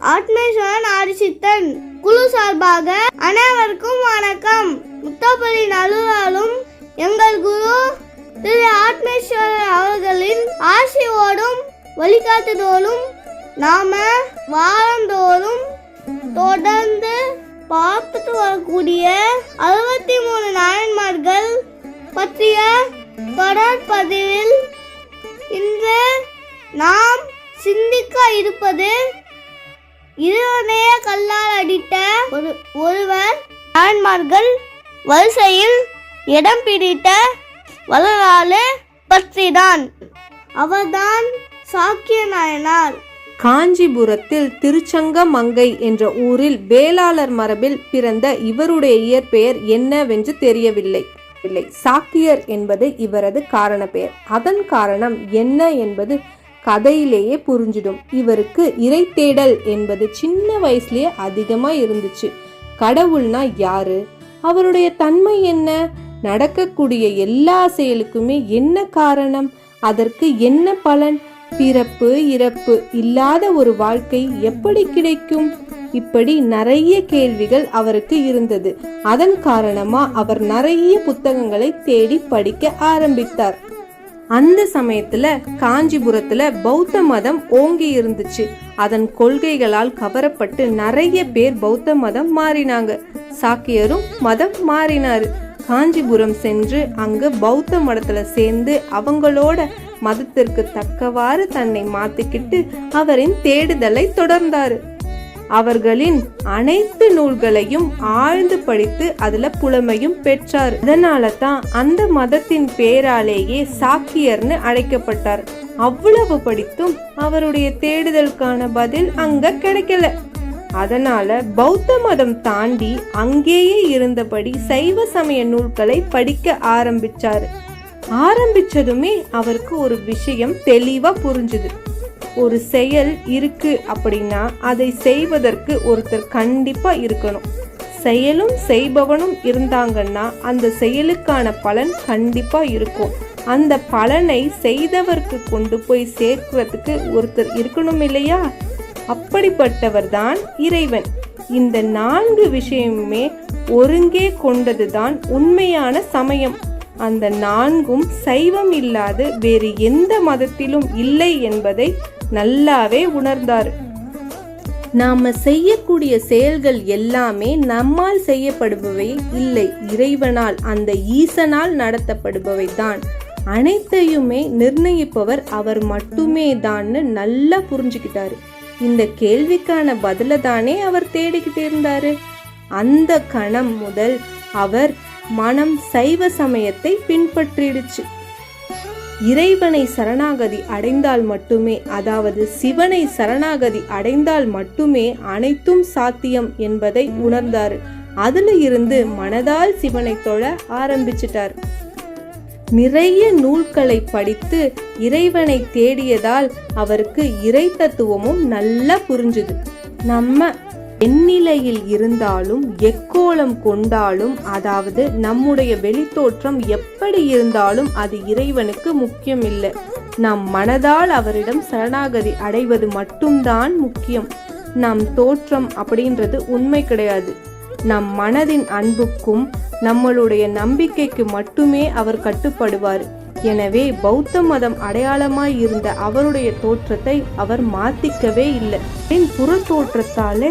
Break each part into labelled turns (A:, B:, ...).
A: ஆத்மேஸ்வரன் ஆரிசித்தன் குழு சார்பாக அனைவருக்கும் வணக்கம். முத்தாப்பள்ளி நல்லூராலும் எங்கள் குரு திரு ஆத்மேஸ்வரர் அவர்களின் ஆசையோடும் வழிகாட்டுதோடும் நாம வாரந்தோறும் தொடர்ந்து பார்த்துட்டு வரக்கூடிய அறுபத்தி மூணு நாயன்மார்கள் பற்றிய தொடர் பதிவில் இன்று நாம் சிந்திக்க இருப்பது இருவனைய கல்லால் அடித்த ஒரு ஒருவர் ஆன்மார்கள் வரிசையில் இடம் பிடித்த வரலாறு பற்றிதான் அவர்தான் சாக்கிய நாயனார்
B: காஞ்சிபுரத்தில் திருச்சங்கமங்கை என்ற ஊரில் வேளாளர் மரபில் பிறந்த இவருடைய இயற்பெயர் என்னவென்று தெரியவில்லை. இல்லை சாக்கியர் என்பது இவரது காரண பெயர் அதன் காரணம் என்ன என்பது கதையிலேயே புரிஞ்சிடும். இவருக்கு இறை தேடல் என்பது சின்ன வயசுலயே அதிகமா இருந்துச்சு. கடவுள்னா யாரு? அவருடைய தன்மை என்ன? நடக்கக்கூடிய எல்லா செயலுக்குமே என்ன காரணம்? அதற்கு என்ன பலன்? பிறப்பு இறப்பு இல்லாத ஒரு வாழ்க்கை எப்படி கிடைக்கும்? இப்படி நிறைய கேள்விகள் அவருக்கு இருந்தது. அதன் காரணமா அவர் நிறைய புத்தகங்களை தேடி படிக்க ஆரம்பித்தார். அந்த சமயத்துல காஞ்சிபுரத்துல பௌத்த மதம் ஓங்கி இருந்துச்சு. அதன் கொள்கைகளால் கவரப்பட்டு நிறைய பேர் பௌத்த மதம் மாறினாங்க. சாக்கியரும் மதம் மாறினாரு. காஞ்சிபுரம் சென்று அங்கு பௌத்த மடத்துல சேர்ந்து அவங்களோட மதத்திற்கு தக்கவாறு தன்னை மாத்திக்கிட்டு அவரின் தேடுதலை தொடர்ந்தாரு. அவர்களின் அனைத்து நூல்களையும் ஆழ்ந்து படித்து அதுல புலமையும் பெற்றார். அதனால தான் அந்த மதத்தின் பேராலேயே சாக்கியர்னு அழைக்கப்பட்டார். அவ்வளவு படித்தும் அவருடைய தேடுதலுக்கான பதில் அங்க கிடைக்கல. அதனால பௌத்த மதம் தாண்டி அங்கேயே இருந்தபடி சைவ சமய நூல்களை படிக்க ஆரம்பிச்சாரு. ஆரம்பிச்சதுமே அவருக்கு ஒரு விஷயம் தெளிவா புரிஞ்சுது. ஒரு செயல் இருக்கு அப்படின்னா அதை செய்வதற்கு ஒருத்தர் கண்டிப்பா இருக்கணும். செயலும் செய்பவனும் இருந்தாங்கன்னா அந்த செயலுக்கான பலன் கண்டிப்பா இருக்கும். அந்த பலனை செய்தவருக்கு கொண்டு போய் சேர்க்கிறதுக்கு ஒருத்தர் இருக்கணும் இல்லையா? அப்படிப்பட்டவர் தான் இறைவன். இந்த நான்கு விஷயமுமே ஒருங்கே கொண்டதுதான் உண்மையான சமயம். அந்த நான்கும் சைவம் இல்லாது வேறு எந்த மதத்திலும் இல்லை என்பதை நல்லாவே உணர்ந்தார். நாம செய்யக்கூடிய செயல்கள் எல்லாமே நம்மால் செய்யப்படுபவை இல்லை இறைவனால் அந்த ஈசனால் நடத்தப்படுபவை தான். அனைத்தையுமே நிர்ணயிப்பவர் அவர் மட்டுமே தான்னு நல்லா புரிஞ்சுக்கிட்டாரு. இந்த கேள்விக்கான பதில தானே அவர் தேடிக்கிட்டு இருந்தாரு. அந்த கணம் முதல் அவர் மனம் சைவ சமயத்தை பின்பற்றிடுச்சு. இறைவனை சரணாகதி அடைந்தால் மட்டுமே அதாவது சிவனை சரணாகதி அடைந்தால் மட்டுமே அனைத்தும் சாத்தியம் என்பதை உணர்ந்தார். அதுல இருந்து மனதால் சிவனை தொழ ஆரம்பிச்சிட்டார். நிறைய நூல்களை படித்து இறைவனை தேடியதால் அவருக்கு இறை தத்துவமும் நல்லா புரிஞ்சுது. நம்ம எந்நிலையில் இருந்தாலும் எக்கோலம் கொண்டாலும் அதாவது நம்முடைய வெளித்தோற்றம் எப்படி இருந்தாலும் அது இறைவனுக்கு முக்கியம் இல்லை நம் மனதால் அவரிடம் சரணாகதி அடைவது மட்டும்தான் முக்கியம். நம் தோற்றம் அப்படின்றது உண்மை கிடையாது. நம் மனதின் அன்புக்கும் நம்மளுடைய நம்பிக்கைக்கு மட்டுமே அவர் கட்டுப்படுவார். எனவே பௌத்த மதம் அடையாளமாய் இருந்த அவருடைய தோற்றத்தை அவர் மாத்திக்கவே இல்லை. என் புற தோற்றத்தாலே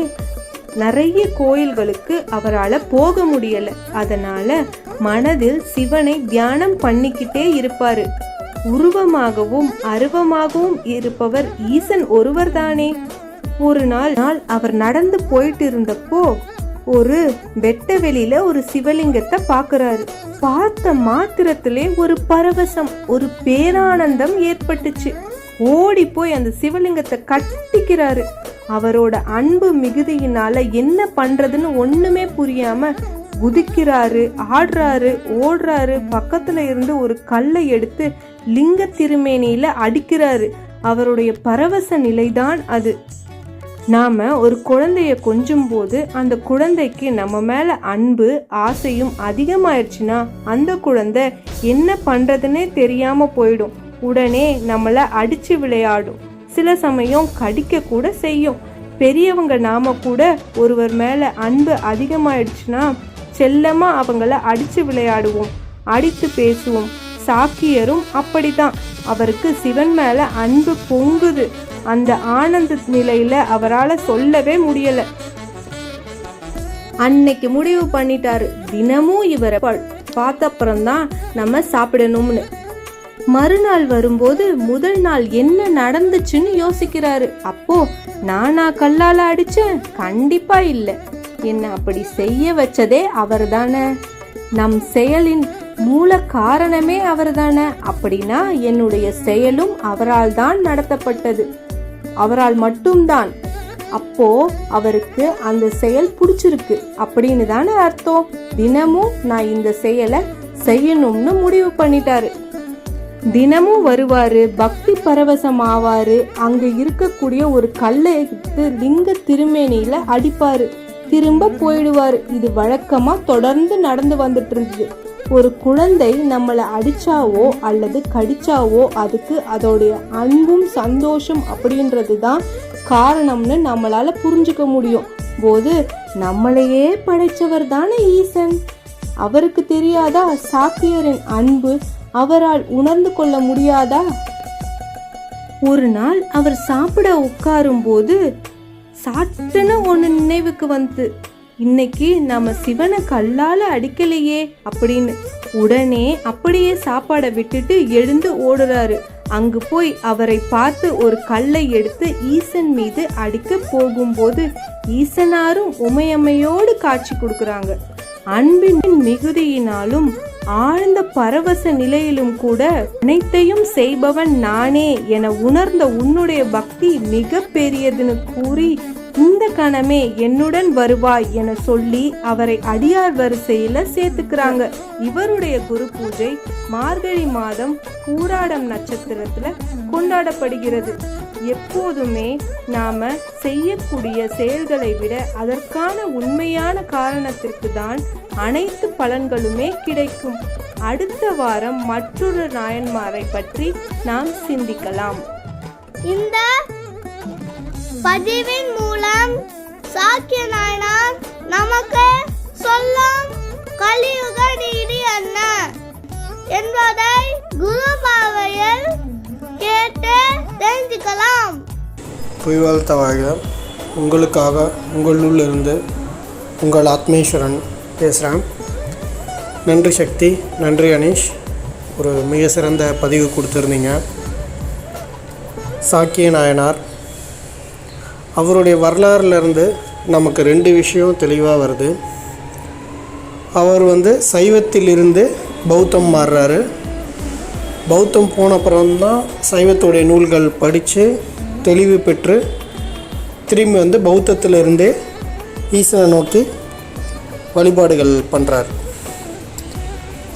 B: நிறைய கோயில்களுக்கு அவரால் போக முடியல. அதனால மனதில் சிவனை தியானம் பண்ணிக்கிட்டே இருப்பாரு. உருவமாகவும் அருவமாகவும் இருப்பவர் ஈசன் ஒருவர்தானே. ஒரு நாள் நாள் அவர் நடந்து போயிட்டு இருந்தப்போ ஒரு வெட்ட வெளியில ஒரு சிவலிங்கத்தை பாக்குறாரு. பார்த்த மாத்திரத்திலே ஒரு பரவசம் ஒரு பேரானந்தம் ஏற்பட்டுச்சு. ஓடி போய் அந்த சிவலிங்கத்தை கட்டிக்கிறாரு. அவரோட அன்பு மிகுதியினால என்ன பண்றதுன்னு ஒண்ணுமே புரியாம குதிக்கிறாரு ஆடுறாரு ஓடுறாரு. பக்கத்துல இருந்து ஒரு கல்லை எடுத்து லிங்க திருமேனியில அடிக்கிறாரு. அவருடைய பரவச நிலைதான் அது. நாம ஒரு குழந்தைய கொஞ்சும் போது அந்த குழந்தைக்கு நம்ம மேல அன்பு ஆசையும் அதிகமாயிருச்சுன்னா அந்த குழந்தை என்ன பண்றதுன்னே தெரியாம போயிடும். உடனே நம்மளை அடிச்சு விளையாடும். சில சமயம் கடிக்க கூட செய்யும். பெரியவங்க நாம கூட ஒருவர் மேல அன்பு அதிகமாயிடுச்சுன்னா செல்லமா அவங்கள அடிச்சு விளையாடுவோம். அடித்து பேசுவோம். சாக்கியரும் அப்படிதான் அவருக்கு சிவன் மேல அன்பு பொங்குது. அந்த ஆனந்த நிலையில அவரால் சொல்லவே முடியல. அன்னைக்கு முடிவு பண்ணிட்டாரு. தினமும் இவரை பார்த்தப்புறம்தான் நம்ம சாப்பிடணும்னு. மறுநாள் வரும்போது முதல் நாள் என்ன நடந்துச்சுன்னு யோசிக்கிறாரு. அப்போ நானா கல்லால அடிச்சேன். கண்டிப்பா இல்ல. என்ன அப்படி செய்ய வச்சதே அவர்தானே. நம் செயலின் மூல காரணமே அவர்தானே. அப்படின்னா என்னுடைய செயலும் அவரால் தான் நடத்தப்பட்டது. அவரால் மட்டும்தான். அப்போ அவருக்கு அந்த செயல் பிடிச்சிருக்கு. அப்படின்னு தானே அர்த்தம். தினமும் நான் இந்த செயலை செய்யணும்னு முடிவு பண்ணிட்டாரு. தினமும் வருவார் பக்தி பரவசம் ஆவார் அங்கே இருக்கக்கூடிய ஒரு கல்லை எடுத்து லிங்க திருமேனியில் அடிப்பார். திரும்ப போயிடுவார். இது வழக்கமாக தொடர்ந்து நடந்து வந்துட்டு இருந்தது ஒரு குழந்தை நம்மளை அடிச்சாவோ அல்லது கடிச்சாவோ அதுக்கு அதோடைய அன்பும் சந்தோஷம் அப்படின்றது தான் காரணம்னு நம்மளால் புரிஞ்சுக்க முடியும். போது நம்மளையே படைச்சவர் தானே ஈசன்? அவருக்கு தெரியாதா சாக்கியரின் அன்பு? அவரால் உணர்ந்து கொள்ள முடியாதா? ஒரு நாள் அவர் சாப்பிட உட்காரும் போது சாட்டுன்னு ஒன்று நினைவுக்கு வந்து இன்னைக்கு நம்ம சிவனை கல்லால அடிக்கலையே அப்படின்னு உடனே அப்படியே சாப்பாடை விட்டுட்டு எழுந்து ஓடுறாரு. அங்கு போய் அவரை பார்த்து ஒரு கல்லை எடுத்து ஈசன் மீது அடிக்க போகும்போது ஈசனாரும் உமையம்மையோடு காட்சி கொடுக்கறாங்க. அன்பின் மிகுதியினாலும் ஆழ்ந்த பரவச நிலையிலும் கூட அனைத்தையும் செய்பவன் நானே என உணர்ந்த உன்னுடைய பக்தி மிக பெரியதுன்னு கூறி இந்த கணமே என்னுடன் வருவாய் என சொல்லி அவரை அடியார் வரிசையில சேர்த்துக்கிறாங்க. இவருடைய குரு பூஜை மார்கழி மாதம் பூராடம் நட்சத்திரத்துல கொண்டாடப்படுகிறது. எப்போதுமே நாம செய்யக்கூடிய செயல்களை விட அதற்கான உண்மையான காரணத்திற்கு தான் அனைத்து பலன்களுமே கிடைக்கும். அடுத்த வாரம் மற்றொரு நாயன்மாரை பற்றி நாம் சிந்திக்கலாம்.
A: இந்த பதிவின் மூலம் சாக்கிய நாயனார் நமக்கு சொல்லும் கலியுக நீதி என்ன? என்பதை குரு பார்வையில் கேட்டு தெரிஞ்சுக்கலாம்.
C: பொய்வாழ்த்த வாழ்க உங்களுக்காக உங்களுள் இருந்து உங்கள் ஆத்மேஸ்வரன் பேசுகிறேன் நன்றி சக்தி நன்றி அனீஷ் ஒரு மிக சிறந்த பதிவு கொடுத்துருந்தீங்க. சாக்கிய நாயனார் அவருடைய வரலாறுலேருந்து நமக்கு ரெண்டு விஷயம் தெளிவாக வருது. அவர் வந்து சைவத்திலிருந்து பௌத்தம் மாறுறாரு. பௌத்தம் போன அப்புறம்தான் சைவத்துடைய நூல்கள் படித்து தெளிவு பெற்று திரும்பி வந்து பௌத்தத்திலிருந்தே ஈஸ்வரன் நோக்கி வழிபாடுகள் பண்ணுறார்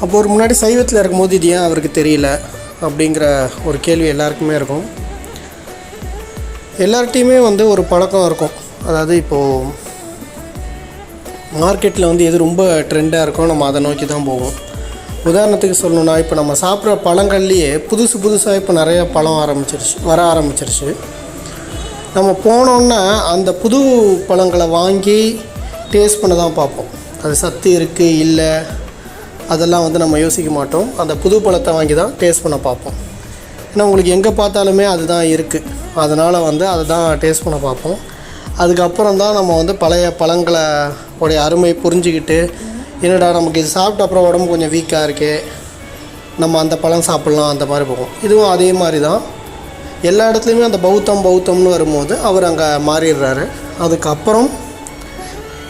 C: அப்போ ஒரு முன்னாடி சைவத்தில் இருக்கும்போது இது ஏன் அவருக்கு தெரியல அப்படிங்கிற ஒரு கேள்வி எல்லாருக்குமே இருக்கும். எல்லார்ட்டையுமே வந்து ஒரு பழக்கம் இருக்கும். அதாவது இப்போது மார்க்கெட்டில் வந்து எது ரொம்ப ட்ரெண்டாக இருக்கோ நம்ம அதை நோக்கி தான் போவோம். உதாரணத்துக்கு சொல்லணுன்னா இப்போ நம்ம சாப்பிட்ற பழங்கள்லேயே புதுசு புதுசாக இப்போ நிறைய பழம் ஆரம்பிச்சிருச்சு வர ஆரம்பிச்சிருச்சு. நம்ம போனோன்னா அந்த புது பழங்களை வாங்கி டேஸ்ட் பண்ண தான் பார்ப்போம். அது சத்து இருக்குது இல்லை அதெல்லாம் வந்து நம்ம யோசிக்க மாட்டோம். அந்த புது பழத்தை வாங்கி தான் டேஸ்ட் பண்ண பார்ப்போம். ஏன்னா உங்களுக்கு எங்கே பார்த்தாலுமே அதுதான் இருக்குது அதனால் வந்து அதை தான் டேஸ்ட் பண்ண பார்ப்போம். அதுக்கப்புறம் தான் நம்ம வந்து பழைய பழங்களை உடைய அருமை புரிஞ்சுக்கிட்டு என்னடா நமக்கு இது சாப்பிட்ட அப்புறம் உடம்பு கொஞ்சம் வீக்காக இருக்கே நம்ம அந்த பழம் சாப்பிட்லாம் அந்த மாதிரி போகும். இதுவும் அதே மாதிரி தான். எல்லா இடத்துலையுமே அந்த பௌத்தம் பௌத்தம்னு வரும்போது அவர் அங்கே மாறிடுறாரு. அதுக்கப்புறம்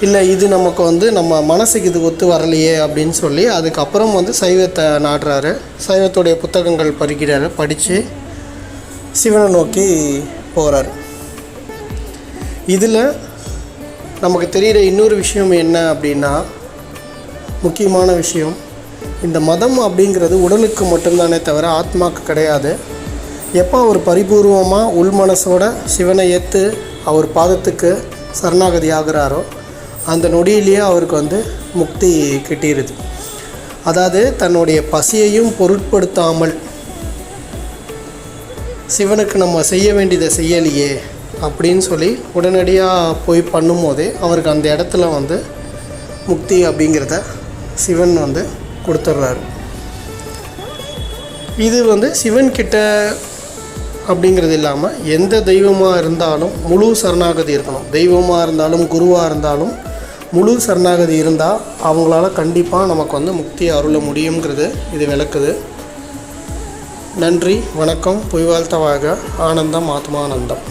C: இல்லை இது நமக்கு வந்து நம்ம மனசுக்கு இது ஒத்து வரலையே அப்படின்னு சொல்லி அதுக்கப்புறம் வந்து சைவத்தை நாடுறாரு. சைவத்துடைய புத்தகங்கள் படிக்கிறாரு படித்து சிவனை நோக்கி போகிறாரு இதில் நமக்கு தெரிகிற இன்னொரு விஷயம் என்ன அப்படின்னா முக்கியமான விஷயம் இந்த மதம் அப்படிங்கிறது உடலுக்கு மட்டும்தானே தவிர ஆத்மாக்கு கிடையாது. எப்போ அவர் பரிபூர்வமாக உள்மனசோட சிவனை ஏற்று அவர் பாதத்துக்கு சரணாகதி ஆகுறாரோ அந்த நொடியிலேயே அவருக்கு வந்து முக்தி கிட்டிருது. அதாவது தன்னுடைய பசியையும் பொருட்படுத்தாமல் சிவனுக்கு நம்ம செய்ய வேண்டியதை செய்யலையே அப்படின்னு சொல்லி உடனடியாக போய் பண்ணும்போதே அவருக்கு அந்த இடத்துல வந்து முக்தி அப்படிங்கிறத சிவன் வந்து கொடுத்துட்றாரு இது வந்து சிவன் கிட்ட அப்படிங்கிறது இல்லாமல் எந்த தெய்வமாக இருந்தாலும் முழு சரணாகதி இருக்கணும். தெய்வமாக இருந்தாலும் குருவாக இருந்தாலும் முழு சரணாகதி இருந்தால் அவங்களால கண்டிப்பாக நமக்கு வந்து முக்தி அருள முடியுங்கிறது இது விளக்குது. நன்றி வணக்கம் பொய்வாழ்த்தவாக ஆனந்தம் ஆத்மானந்தம்.